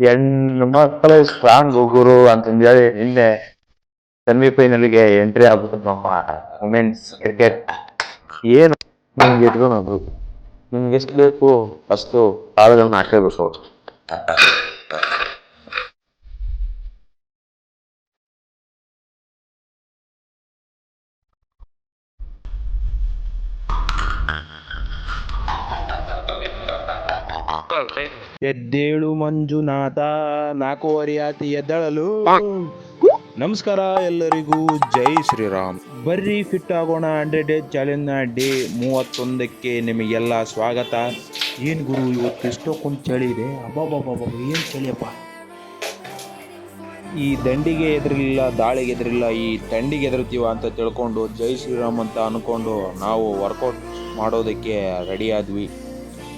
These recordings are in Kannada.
ಹೆಣ್ಣು ಮಕ್ಕಳು ಸ್ಟ್ರಾಂಗ್ ಗುರು ಅಂತಂದೇಳಿ ನಿನ್ನೆ ಸೆಮಿ ಎಂಟ್ರಿ ಆಗ್ಬಿಟ್ಟು ನಮ್ಮ ವುಮೆನ್ಸ್ ಕ್ರಿಕೆಟ್ ಏನು? ನಿಮ್ಗೆ ಇಟ್ಕೊಳೋದು ನಿಮ್ಗೆ ಎಷ್ಟು ಬೇಕು? ಅಷ್ಟು ಆಳುಗಳನ್ನ ಹಾಕಬೇಕು ಎದ್ದೇಳು ಮಂಜುನಾಥ ನಾಲ್ಕೂವರೆ ಆತಿ ಎದ್ದಳಲು. ನಮಸ್ಕಾರ ಎಲ್ಲರಿಗೂ ಜೈ ಶ್ರೀರಾಮ್. ಬರ್ರಿ ಫಿಟ್ ಆಗೋಣ ಹಂಡ್ರೆಡ್ ಡೇಸ್ ಚಾಲೆಂಜ್ ಡೇ ಮೂವತ್ತೊಂದಕ್ಕೆ ನಿಮಗೆಲ್ಲ ಸ್ವಾಗತ. ಏನು ಗುರು ಇವತ್ತು ಇಷ್ಟೊಂದು ಚಳಿ ಇದೆ. ಅಬ್ಬಬ್ಬಬ್ಬ ಏನು ಚಳಿಯಪ್ಪ ಈ ದಂಡಿಗೆ ಎದುರಿಲ್ಲ ದಾಳಿಗೆ ಎದುರಿಲ್ಲ ಈ ತಂಡಿಗೆ ಎದುರುತ್ತೀವ ಅಂತ ತಿಳ್ಕೊಂಡು ಜೈ ಶ್ರೀರಾಮ್ ಅಂತ ಅನ್ಕೊಂಡು ನಾವು ವರ್ಕೌಟ್ ಮಾಡೋದಕ್ಕೆ ರೆಡಿ ಆದ್ವಿ.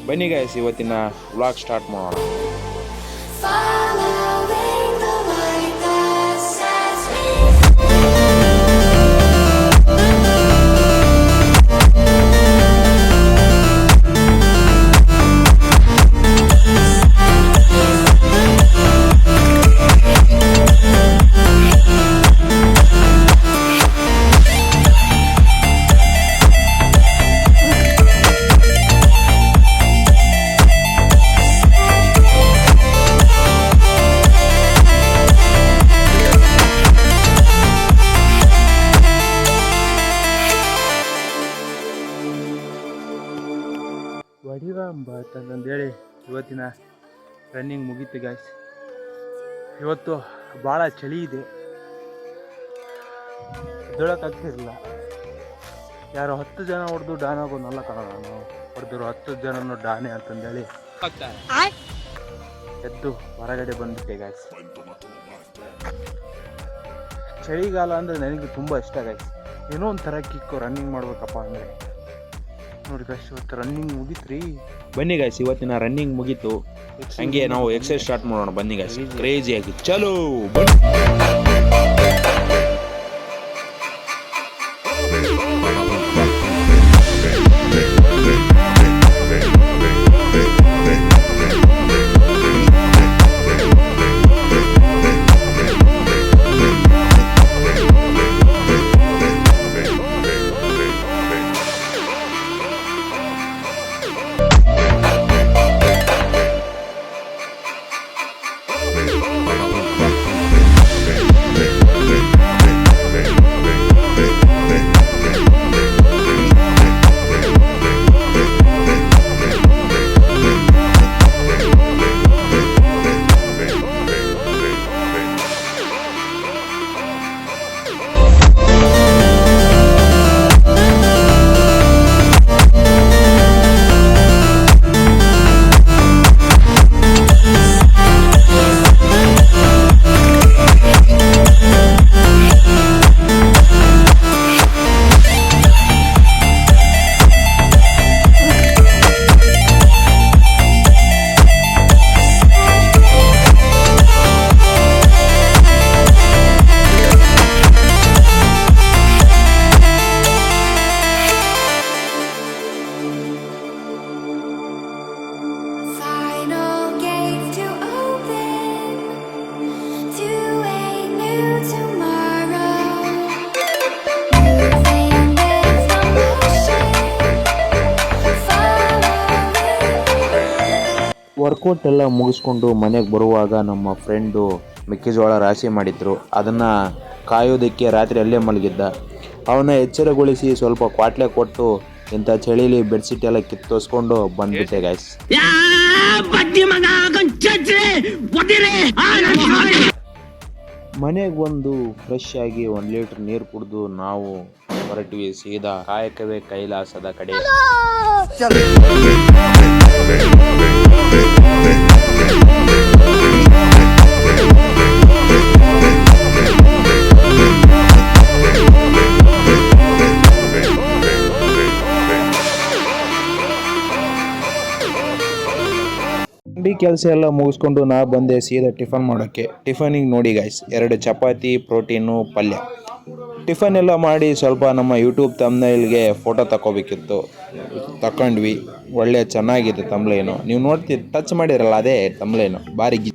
ಬನ್ನಿ ಗಾಯ್ಸ್ ಇವತ್ತಿನ ವ್ಲಾಗ್ ಸ್ಟಾರ್ಟ್ ಮಾಡೋಣ. ಹೊಡಿವ ಅಂತಂದೇಳಿ ಇವತ್ತಿನ ರನ್ನಿಂಗ್ ಮುಗೀತು ಗಾಯ್ಸ್ ಇವತ್ತು ಭಾಳ ಚಳಿ ಇದೆ. ಎದ್ದೇಳಕ್ಕಾಗ್ತಿರಲಿಲ್ಲ ಯಾರು ಹತ್ತು ಜನ ಹೊಡೆದು ಡಾನ್ ಆಗೋನಲ್ಲ ಕಣ ನಾನು. ಹೊಡೆದಿರೋ ಹತ್ತು ಜನನು ಡಾನೆ ಅಂತಂದೇಳಿ ಎದ್ದು ಹೊರಗಡೆ ಬಂದ್ಬಿಟ್ಟೆ ಗಾಯ್ಸ್ ಚಳಿಗಾಲ ಅಂದರೆ ನನಗೆ ತುಂಬ ಇಷ್ಟ ಗಾಯ್ಸ್ ಏನೋ ಒಂಥರ ಕಿಕ್ಕು ರನ್ನಿಂಗ್ ಮಾಡ್ಬೇಕಪ್ಪ ಅಂದರೆ. ನೋಡಿ ಗಾಯ್ಸ್ ಇವತ್ತು ರನ್ನಿಂಗ್ ಮುಗೀತ್ರಿ. ಬನ್ನಿ ಗಾಯ್ಸ್ ಇವತ್ತಿನ ರನ್ನಿಂಗ್ ಮುಗೀತು. ಹಂಗೆ ನಾವು ಎಕ್ಸರ್ಸೈಸ್ ಸ್ಟಾರ್ಟ್ ಮಾಡೋಣ. ಬನ್ನಿ ಗಾಯ್ಸ್ ಕ್ರೇಜಿ ಆಗಿ. ಚಲೋ ಬನ್ನಿ. ವರ್ಕೌಟ್ ಎಲ್ಲ ಮುಗಿಸ್ಕೊಂಡು ಮನೆಗೆ ಬರುವಾಗ ನಮ್ಮ ಫ್ರೆಂಡು ಮೆಕ್ಕೆಜೋಳ ರಾಶಿ ಮಾಡಿದ್ರು. ಅದನ್ನು ಕಾಯೋದಕ್ಕೆ ರಾತ್ರಿ ಅಲ್ಲೇ ಮಲಗಿದ್ದ. ಅವನ ಎಚ್ಚರಗೊಳಿಸಿ ಸ್ವಲ್ಪ ಕ್ವಾಟ್ಲೆ ಕೊಟ್ಟು ಇಂಥ ಚಳಿಲಿ ಬೆಡ್ಶೀಟ್ ಎಲ್ಲ ಕಿತ್ತೋಸ್ಕೊಂಡು ಬಂದ್ಬಿಟ್ಟೆ ಗಾಯ್ಸ್ ಮನೆಗೆ ಬಂದು ಫ್ರೆಶ್ ಆಗಿ ಒಂದು ಲೀಟ್ರ್ ನೀರು ಕುಡಿದು ನಾವು ಹೊರಟಿವಿ ಸೀದಾ ಕಾಯಕವೇ ಕೈಲಾಸದ ಕಡೆ. ಕೆಲಸ ಎಲ್ಲ ಮುಗಿಸ್ಕೊಂಡು ನಾ ಬಂದೆ ಸೀದಾ ಟಿಫನ್ ಮಾಡೋಕ್ಕೆ. ಟಿಫನಿಗೆ ನೋಡಿ ಗಾಯ್ಸ್ ಎರಡು ಚಪಾತಿ, ಪ್ರೋಟೀನು, ಪಲ್ಯ. ಟಿಫನ್ ಎಲ್ಲ ಮಾಡಿ ಸ್ವಲ್ಪ ನಮ್ಮ ಯೂಟ್ಯೂಬ್ ತಮ್ನೈಲ್ಗೆ ಫೋಟೋ ತಗೋಬೇಕಿತ್ತು ತಕೊಂಡ್ವಿ. ಒಳ್ಳೆ ಚೆನ್ನಾಗಿದೆ ತಮ್ಲೇನು ನೀವು ನೋಡ್ತೀರಿ ಟಚ್ ಮಾಡಿರಲ್ಲ ಅದೇ ತಮ್ಲೇನು ಭಾರಿ ಗಿ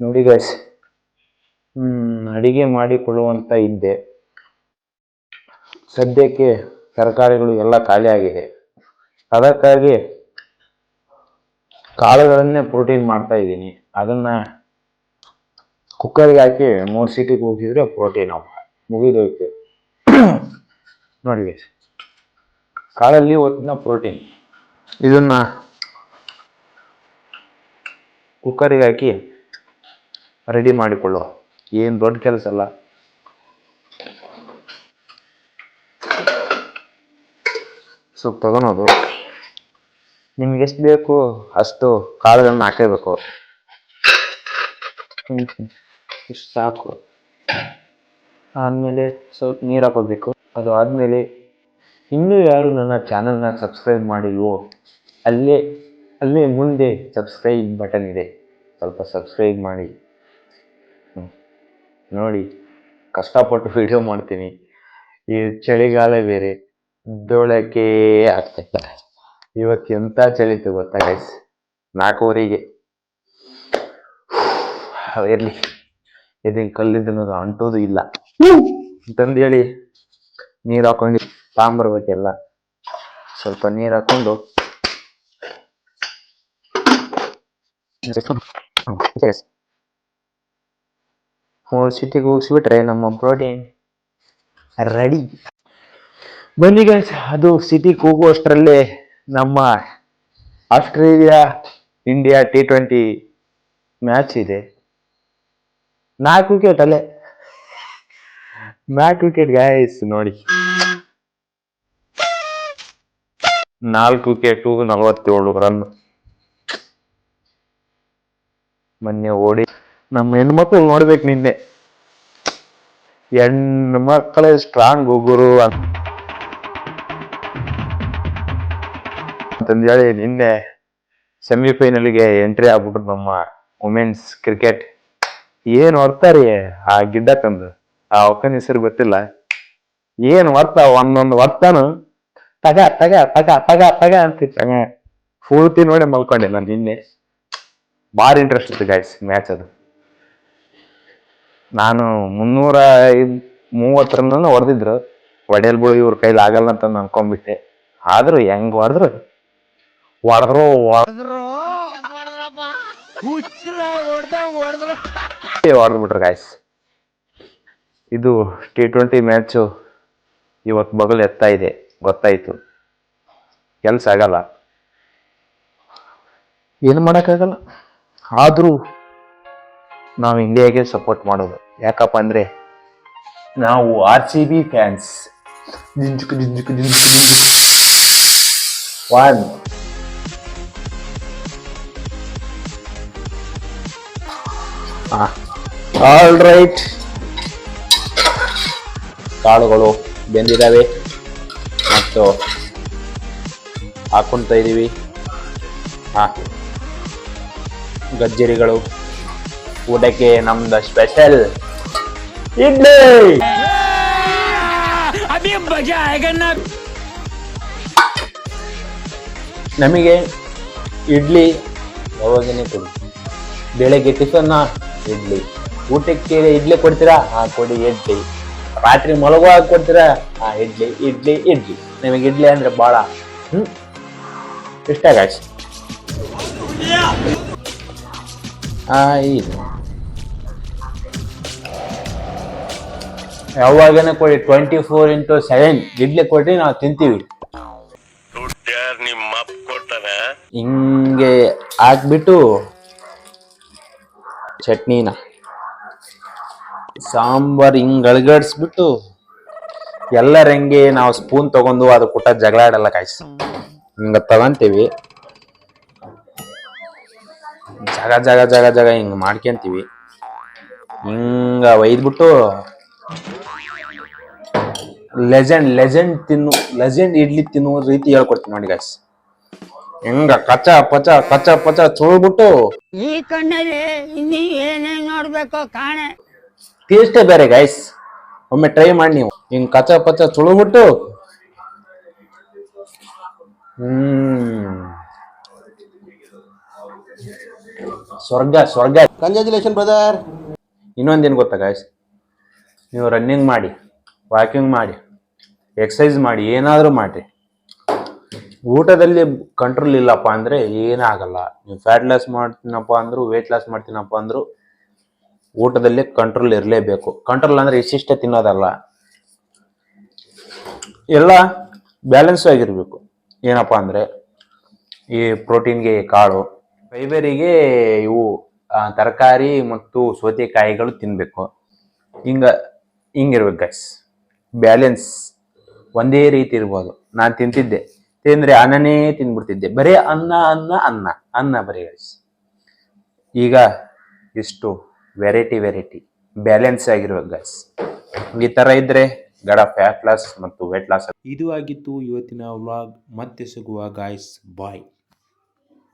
ನೋಡಿ ಗೈಸ್ ಹ್ಮ್, ಅಡಿಗೆ ಮಾಡಿಕೊಳ್ಳುವಂತ ಇದ್ದೆ. ಸದ್ಯಕ್ಕೆ ತರಕಾರಿಗಳು ಎಲ್ಲ ಖಾಲಿ ಆಗಿದೆ. ಅದಕ್ಕಾಗಿ ಕಾಳುಗಳನ್ನೇ ಪ್ರೋಟೀನ್ ಮಾಡ್ತಾ ಇದ್ದೀನಿ. ಅದನ್ನ ಕುಕ್ಕರ್ಗೆ ಹಾಕಿ ಮೂರು ಸೀಟಿಗೆ ಹೋಗಿದ್ರೆ ಪ್ರೋಟೀನ್ ಮುಗಿದೋಯ್ತು. ನೋಡಿ. ಕಾಳಲ್ಲಿ ಒತ್ತಿನ ಪ್ರೋಟೀನ್ ಇದನ್ನ ಕುಕ್ಕರಿಗೆ ಹಾಕಿ ರೆಡಿ ಮಾಡಿಕೊಳ್ಳುವ. ಏನು ದೊಡ್ಡ ಕೆಲಸ ಅಲ್ಲ. ಸ್ವಲ್ಪ ತಗೊಳೋದು. ನಿಮ್ಗೆ ಎಷ್ಟು ಬೇಕು ಅಷ್ಟು ಕಾಳುಗಳನ್ನ ಹಾಕಬೇಕು. ಇಷ್ಟು ಸಾಕು. ಆದಮೇಲೆ ಸ್ವಲ್ಪ ನೀರು ಹಾಕೋಬೇಕು. ಅದು ಆದಮೇಲೆ ಇನ್ನೂ ಯಾರು ನನ್ನ ಚಾನಲ್ನ ಸಬ್ಸ್ಕ್ರೈಬ್ ಮಾಡಿಲ್ವೋ, ಅಲ್ಲೇ ಅಲ್ಲೇ ಮುಂದೆ ಸಬ್ಸ್ಕ್ರೈಬ್ ಬಟನ್ ಇದೆ. ಸ್ವಲ್ಪ ಸಬ್ಸ್ಕ್ರೈಬ್ ಮಾಡಿ. ನೋಡಿ, ಕಷ್ಟಪಟ್ಟು ವಿಡಿಯೋ ಮಾಡ್ತೀನಿ. ಈ ಚಳಿಗಾಲ ಬೇರೆ ಬೆಳಕೆ ಆಗ್ತಾ ಇವತ್ತು ಎಂಥ ಚಳಿತು ಗೊತ್ತಾ ಗೈಸ್ ನಾಲ್ಕೂವರೆಗೆ. ಇರಲಿ. ಇದನ್ನು ಕಲ್ಲಿದ್ದನ್ನೋದು ಅಂಟೋದು ಇಲ್ಲ. ಅಂತಂದೇಳಿ ನೀರು ಹಾಕೊಂಡು ತಾಂಬರ್ಬೇಕೆಲ್ಲ ಸ್ವಲ್ಪ ನೀರು ಹಾಕೊಂಡು. ಮೂರು ಸಿಟಿಗೆ ಹೋಗಿಸ್ಬಿಟ್ರೆ ನಮ್ಮ ಪ್ರೋಟೀನ್ ರೆಡಿ ಬನ್ನಿ ಗೈಸ್ ಅದು ಸಿಟಿಗೆ ಹೋಗುವಷ್ಟರಲ್ಲೇ ನಮ್ಮ Australia India T twenty match ಇದೆ. ನಾಲ್ಕು ವಿಕೆಟ್ ಅಲ್ಲೇ. ನಾಲ್ಕು ವಿಕೆಟ್ ಗಾಯಸ್ ನೋಡಿ. ನಾಲ್ಕು ವಿಕೆಟು ನಲವತ್ತೇಳು ರನ್ ಮೊನ್ನೆ ಓಡಿ ನಮ್ಮ ಹೆಣ್ಮಕ್ಳು ನೋಡ್ಬೇಕು ನಿನ್ನೆ. ಹೆಣ್ಣು ಮಕ್ಕಳೇ ಸ್ಟ್ರಾಂಗ್ ಗುರು ಅಂತಂದೇಳಿ ನಿನ್ನೆ ಸೆಮಿಫೈನಲ್ಗೆ ಎಂಟ್ರಿ ಆಗ್ಬಿಟ್ರು ನಮ್ಮ ವುಮೆನ್ಸ್ ಕ್ರಿಕೆಟ್ ಏನ್ ಹೊರ್ತಾರಿ ಆ ಗಿಡ್ಡ ತಂದು? ಆ ಒಕ್ಕನ ಹೆಸರು ಗೊತ್ತಿಲ್ಲ. ಏನ್ ವರ್ತ ಒಂದೊಂದು ಹೊರ್ತಾನು. ತಗ ತಗ ತಗ ತಗ ತಗ ಅಂತಿತ್ತು ಪೂರ್ತಿ ನೋಡಿ ಮಲ್ಕೊಂಡೆ ನಾನು ನಿನ್ನೆ. ಭಾರಿ ಇಂಟ್ರೆಸ್ಟ್ ಇತ್ತು ಗಾಯ್ಸ್ ಮ್ಯಾಚ್ ಅದು. ನಾನು ಮುನ್ನೂರ ಐದು ಮೂವತ್ತು ರನ್ ಹೊಡೆದಿದ್ರು. ಒಡೆಯಲ್ ಬಿಡು ಇವ್ರ ಕೈಲಿ ಆಗಲ್ಲ ಅಂತ ಅನ್ಕೊಂಡ್ಬಿಟ್ಟೆ. ಆದ್ರೂ ಹೆಂಗ್ ಹೊಡೆದ್ರು? ಹೊಡೆದ್ರು ಹೊಡೆದ್ಬಿಟ್ರು ಗಾಯ್ಸ್ ಇದು ಟಿ ಟ್ವೆಂಟಿ ಮ್ಯಾಚು ಇವತ್ತು ಬಗಲ್ ಎತ್ತಾ ಇದೆ, ಗೊತ್ತಾಯ್ತು. ಕೆಲ್ಸ ಆಗಲ್ಲ. ಏನು ಮಾಡೋಕ್ಕಾಗಲ್ಲ? ಆದರೂ ನಾವು ಇಂಡಿಯಾಗೆ ಸಪೋರ್ಟ್ ಮಾಡೋದು. ಯಾಕಪ್ಪ ಅಂದರೆ ನಾವು ಆರ್ ಸಿ ಬಿ ಫ್ಯಾನ್ಸ್ ಜಿಂಜುಕು ಜಿಂಜುಕು ಜಿಂಜುಕು ಜಿಂಜುಕು. ಒನ್ ಆಲ್ ರೈಟ್ ಕಾಳುಗಳು ಬೆಂದಿದ್ದಾವೆ ಮತ್ತು ಹಾಕೊಂತ ಇದ್ದೀವಿ ಹಾ ಗಜ್ಜರಿಗಳು. ಊಟಕ್ಕೆ ನಮ್ದು ಸ್ಪೆಷಲ್ ಇಡ್ಲಿ. ನಮಗೆ ಇಡ್ಲಿ ಯಾವಾಗನೇ ಕೊಡಿ. ಬೆಳಗ್ಗೆ ಟಿಫನ್ನ ಇಡ್ಲಿ. ಊಟಕ್ಕೆ ಇಡ್ಲಿ ಕೊಡ್ತೀರಾ? ಆ, ಕೊಡಿ ಇಡ್ಲಿ. ರಾತ್ರಿ ಮಲಗುವಾಗ ಕೊಡ್ತೀರಾ? ಆ, ಇಡ್ಲಿ ಇಡ್ಲಿ ಇಡ್ಲಿ. ನಿಮಗೆ ಇಡ್ಲಿ ಅಂದ್ರೆ ಭಾಳ ಹ್ಮ್, ಇಷ್ಟ ಗಾಯ್ಸ್ ಹಾ ಇದು ಯಾವಾಗನೇ ಕೊಡಿ twenty four into seven idli ಕೊಟ್ರಿ ನಾವು ತಿಂತೀವಿ. ಹಿಂಗೆ ಹಾಕ್ಬಿಟ್ಟು ಚಟ್ನಿನ. ಸಾಂಬಾರ್ ಹಿಂಗ್ ಗಳಗಡಿಸ್ಬಿಟ್ಟು ಎಲ್ಲರ ಹೆಂಗೆ ನಾವು ಸ್ಪೂನ್ ತಗೊಂಡು ಅದು ಕೊಟ್ಟ ಜಗಳ ಆಡಲ್ಲ ಕಾಯ್ಸ್ ಹಿಂಗ ತಗೊಂತೀವಿ ಜಾಗ ಜಾಗ ಜಾಗ ಜಾಗ ಹಿಂಗ್ ಮಾಡ್ಕೊಂತೀವಿ. ಹಿಂಗ ಒಯ್ದ್ಬಿಟ್ಟು ಲೆಜೆಂಡ್ ಲೆಜೆಂಡ್ ತಿನ್ನು ಲೆಜೆಂಡ್ ಇಡ್ಲಿ ತಿನ್ನುವ ರೀತಿ ಹೇಳ್ಕೊಡ್ತೀನಿ ನೋಡಿ ಗಾಯ್ಸ್ ಹೆಂಗ ಕಚ್ಚ ಪಚ ಕಚ್ಚ ಪಚ ಚೋಳ್ಬಿಟ್ಟು ಈ ಕಣ್ಣಲ್ಲಿ ಇನ್ನೀ ಏನೇನ್ ನೋಡ್ಬೇಕು ಕಾಣೆ. ಟೇಸ್ಟೇ ಬೇರೆ ಗಾಯ್ಸ್ ಒಮ್ಮೆ ಟ್ರೈ ಮಾಡಿ ನೀವು. ಹಿಂಗ್ ಕಚ್ಚ ಪಚ ಚುಳುಬಿಟ್ಟು ಹ್ಮ್. ಸ್ವರ್ಗ ಸ್ವರ್ಗ. ಕಂಗ್ರ್ಯಾಚುಲೇಷನ್ ಬ್ರದರ್ ಇನ್ನೊಂದೇನು ಗೊತ್ತಾ ಗಾಯ್ಸ್ ನೀವು ರನ್ನಿಂಗ್ ಮಾಡಿ ವಾಕಿಂಗ್ ಮಾಡಿ ಎಕ್ಸಸೈಸ್ ಮಾಡಿ ಏನಾದರೂ ಮಾಡಿ ಊಟದಲ್ಲಿ ಕಂಟ್ರೋಲ್ ಇಲ್ಲಪ್ಪ ಅಂದರೆ ಏನಾಗಲ್ಲ ನೀವು ಫ್ಯಾಟ್ ಲಾಸ್ ಮಾಡ್ತೀನಪ್ಪ ಅಂದರೂ ವೆಯ್ಟ್ ಲಾಸ್ ಮಾಡ್ತೀನಪ್ಪ ಅಂದರೂ ಊಟದಲ್ಲಿ ಕಂಟ್ರೋಲ್ ಇರಲೇಬೇಕು. ಕಂಟ್ರೋಲ್ ಅಂದರೆ ಇಷ್ಟಿಷ್ಟೇ ತಿನ್ನೋದಲ್ಲ. ಎಲ್ಲ ಬ್ಯಾಲೆನ್ಸ್ ಆಗಿರಬೇಕು. ಏನಪ್ಪ ಅಂದರೆ ಈ ಪ್ರೋಟೀನ್ಗೆ ಕಾಳು ಫೈಬರಿಗೆ ಇವು ತರಕಾರಿ ಮತ್ತು ಸೌತೆಕಾಯಿಗಳು ತಿನ್ನಬೇಕು ಹಿಂಗ, ಹಿಂಗಿರ್ಬೇಕು ಗೈಸ್ ಬ್ಯಾಲೆನ್ಸ್ ಒಂದೇ ರೀತಿ ಇರ್ಬೋದು. ನಾನು ತಿಂತಿದ್ದೆ. ತಿಂದರೆ ಅನ್ನನೇ ತಿಂದ್ಬಿಡ್ತಿದ್ದೆ ಬರೀ ಅನ್ನ ಅನ್ನ ಅನ್ನ. ಅನ್ನ ಬರೀ ಗೈಸ್ ಈಗ ಇಷ್ಟು ವೆರೈಟಿ ವೆರೈಟಿ ಬ್ಯಾಲೆನ್ಸ್ ಆಗಿರ್ಬೇಕು ಗೈಸ್ ಈ ಥರ ಇದ್ರೆ ಗಡ ಫ್ಯಾಟ್ ಲಾಸ್ ಮತ್ತು ವೆಟ್ ಲಾಸ್ ಇದು ಆಗಿತ್ತು ಇವತ್ತಿನ ವ್ಲಾಗ್ ಮತ್ತೆ ಸಿಗುವ ಗಾಯ್ಸ್ ಬಾಯ್